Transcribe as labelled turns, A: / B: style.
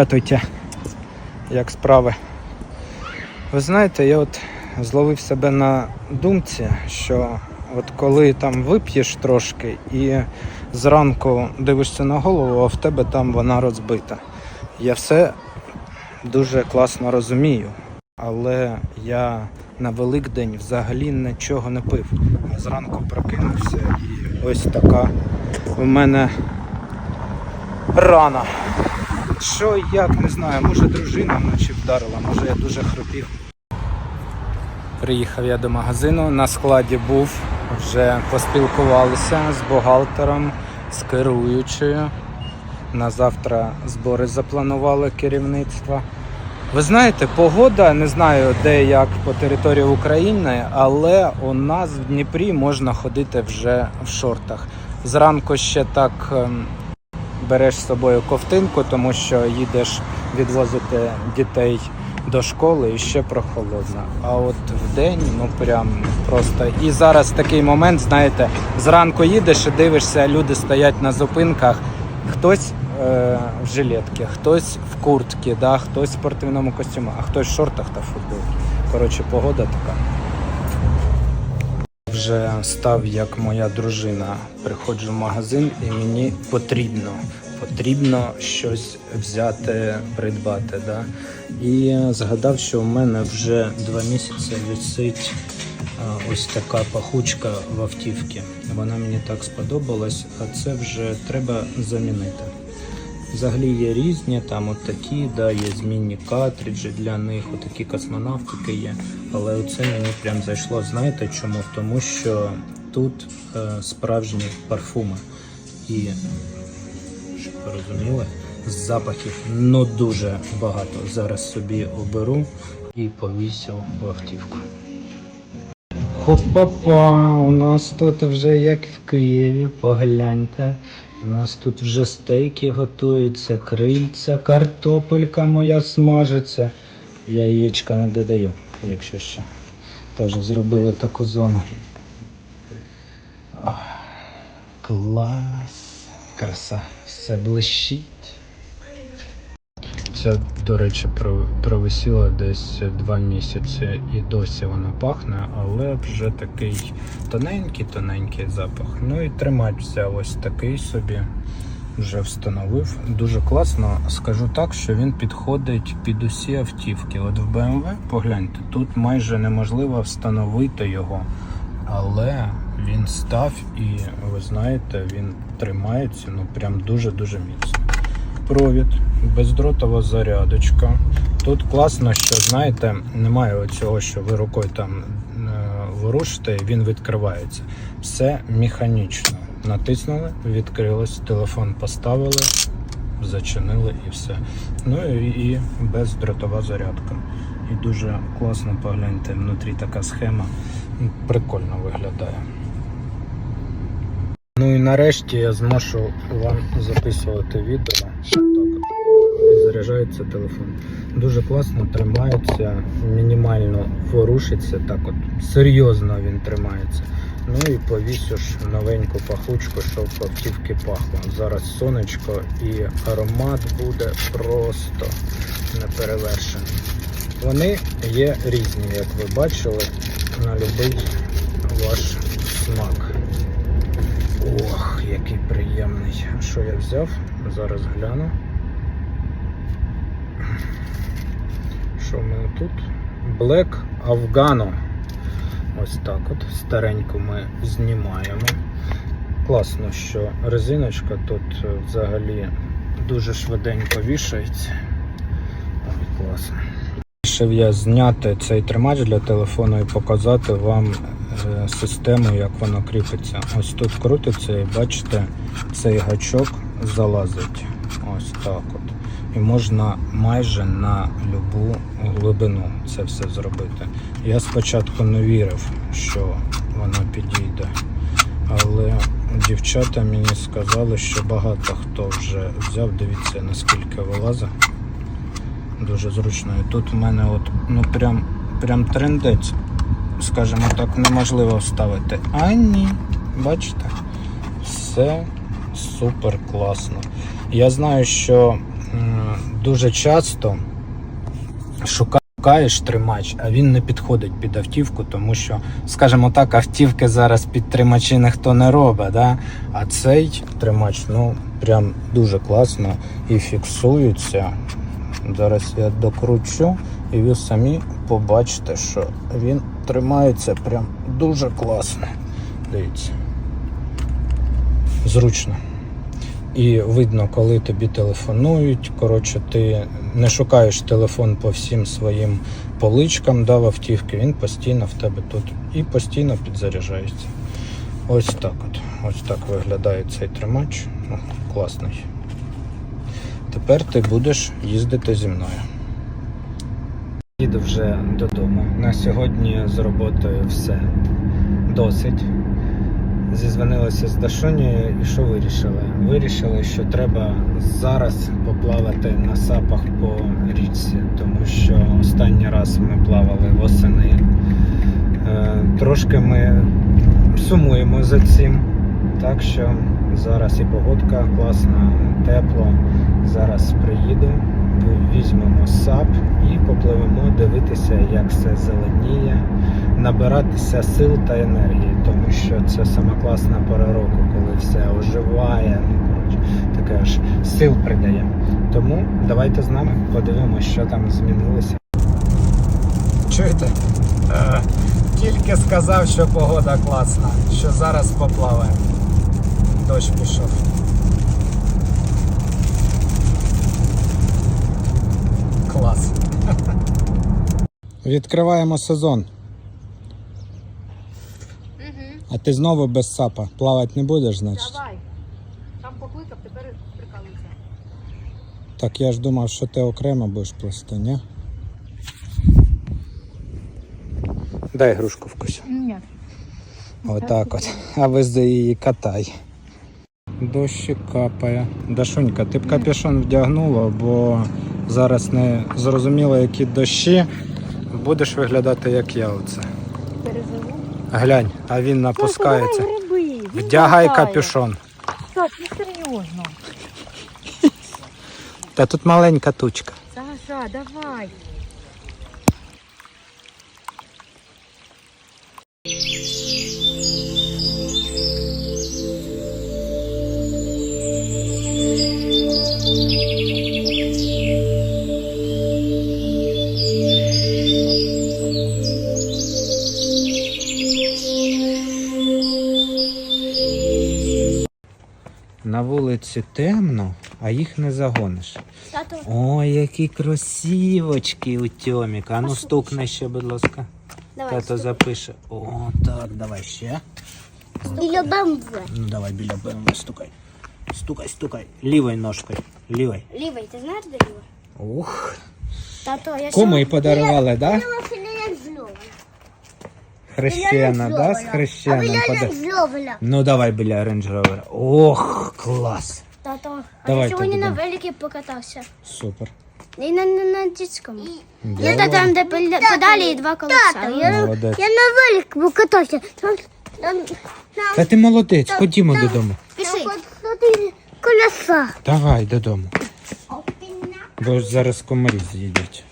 A: Здравствуйте. Як справи? Ви знаєте, я от зловив себе на думці, що от коли там вип'єш трошки і зранку дивишся на голову, а в тебе там вона розбита. Я все дуже класно розумію, але я на Великдень взагалі нічого не пив. А зранку прокинувся і ось така в мене рана. Що як, не знаю, може дружина вночі вдарила, може я дуже хропів. Приїхав я до магазину, на складі був, вже поспілкувалися з бухгалтером, з керуючою. На завтра збори запланували керівництво. Ви знаєте, погода, не знаю де як по території України, але у нас в Дніпрі можна ходити вже в шортах. Зранку ще так ем, береш з собою ковтинку, тому що їдеш відвозити дітей до школи і ще прохолодно. А от в день, ну прям просто. І зараз такий момент, знаєте, зранку їдеш і дивишся, люди стоять на зупинках. Хтось е, в жилетці, хтось в куртці, да, хтось в спортивному костюмі, а хтось в шортах та футболці. Коротше, погода така. Вже став як моя дружина. Приходжу в магазин і мені потрібно. Потрібно щось взяти, придбати. Да? І згадав, що в мене вже два місяці висить ось така пахучка в автівці. Вона мені так сподобалась, а це вже треба замінити. Взагалі є різні, там от такі, да, є змінні картриджі для них, отакі космонавтики є. Але оце мені прям зайшло. Знаєте чому? Тому що тут е, справжні парфуми. І розуміли, запахів ну дуже багато. Зараз собі оберу і повісю в автівку. Хопа-па, у нас тут вже як в Києві, погляньте. У нас тут вже стейки готуються, крильця, картопелька моя смажиться. Я яєчка не додаю, якщо що. Теж зробили таку зону. Клас. Краса. Все блищить. Ця, до речі, про- провисіла десь два місяці і досі вона пахне, але вже такий тоненький-тоненький запах. Ну і тримач взяв ось такий собі. Вже встановив. Дуже класно. Скажу так, що він підходить під усі автівки. От в BMW, погляньте, тут майже неможливо встановити його. Але він став і ви знаєте, він тримається ну прям дуже-дуже міцно провід, бездротова зарядочка. Тут класно, що знаєте, немає оцього, що ви рукою там е, ворушите, і він відкривається. Все механічно. Натиснули, відкрилось, телефон поставили, зачинили і все. Ну і, і бездротова зарядка. І дуже класно погляньте, внутрі така схема. Прикольно виглядає. Ну і нарешті я зможу вам записувати відео. І заряджається телефон. Дуже класно тримається, мінімально ворушиться. Так от серйозно він тримається. Ну і повісю ж новеньку пахучку, щоб автівки пахло. Зараз сонечко і аромат буде просто неперевершений. Вони є різні, як ви бачили, на будь-який ваш смак. Ох, який приємний. Що я взяв? Зараз гляну. Що в мене тут? Black Afghano. Ось так от. Стареньку ми знімаємо. Класно, що резиночка тут е, взагалі дуже швиденько вішається. Ой, класно. Вирішив я зняти цей тримач для телефону і показати вам е, систему, як воно кріпиться. Ось тут крутиться і бачите, цей гачок залазить. Ось так от. І можна майже на любу глибину це все зробити. Я спочатку не вірив, що воно підійде. Але дівчата мені сказали, що багато хто вже взяв. Дивіться, наскільки вилазить дуже зручно. Тут в мене от, ну прям, прям трендець, скажімо так, неможливо вставити. А ні, бачите, все супер класно. Я знаю, що дуже часто шукаєш тримач, а він не підходить під автівку, тому що, скажімо так, автівки зараз під тримачі ніхто не робить. Да? А цей тримач ну, прям дуже класно і фіксується. Зараз я докручу, і ви самі побачите, що він тримається прям дуже класно. Дивіться. Зручно. І видно, коли тобі телефонують. Коротше, ти не шукаєш телефон по всім своїм поличкам да, в автівки, він постійно в тебе тут і постійно підзаряджається. Ось так от. Ось так виглядає цей тримач. Ну, класний. Тепер ти будеш їздити зі мною. Їду вже додому. На сьогодні з роботою все досить. Зізвонилися з Дашонею і що вирішили? Вирішили, що треба зараз поплавати на сапах по річці, тому що останній раз ми плавали восени. Е, Трошки ми сумуємо за цим. Так що зараз і погодка класна, тепло. Зараз приїду, візьмемо сап і попливемо дивитися, як все зеленіє, набиратися сил та енергії, тому що це сама класна пора року, коли все оживає. Ну, коротше, таке аж сил придає. Тому давайте з нами подивимося, що там змінилося. Чуєте? Е, Тільки сказав, що погода класна, що зараз поплаваємо. Дощ пішов. Клас. Відкриваємо сезон.
B: Угу.
A: А ти знову без сапа. Плавати не будеш, значить?
B: Давай. Там покликав, тепер прикалуйся.
A: Так я ж думав, що ти окремо будеш плести, ні? Дай грушку вкусь.
B: Ні.
A: Отак от. А вези її катай. Дощик капає. Дашунька, ти б капюшон вдягнула, бо зараз не зрозуміло, які дощі. Будеш виглядати як я оце.
B: Переживу.
A: Глянь, а він напускається.
B: гриби. він
A: Вдягай
B: лягає.
A: капюшон.
B: Саш, ну серйозно.
A: Та тут маленька тучка.
B: Саша, давай.
A: Вулиці темно, а їх не загониш.
C: Тато,
A: Ой, які кросівочки у Тьоміка. А ну стукни ще, будь ласка.
C: давай.
A: Тато запише. О, так, давай ще.
C: Біля БМВ.
A: Ну давай біля БМВ стукай. Стукай, стукай. Лівою ножкою. Лівою.
C: Лівий, ти знаєш, де лівий?
A: Ух.
C: Тато, я
A: Кому і подарували, да? Хрещена, да? З
C: Біля
A: подар... Ну давай біля Range Rover. Ох, клас.
C: Тато, а
A: Давай,
C: я сьогодні
A: тоді,
C: на
A: да.
C: великі покатався.
A: Супер.
C: І на, на, на дитському.
A: Давай.
C: Я там, де пеля- педалі і два колеса.
A: Молодець.
C: я на велику покатався. Там, там,
A: Та ти молодець, ходімо додому.
C: Пішли. колеса.
A: Давай додому. Бо зараз комарі з'їдять.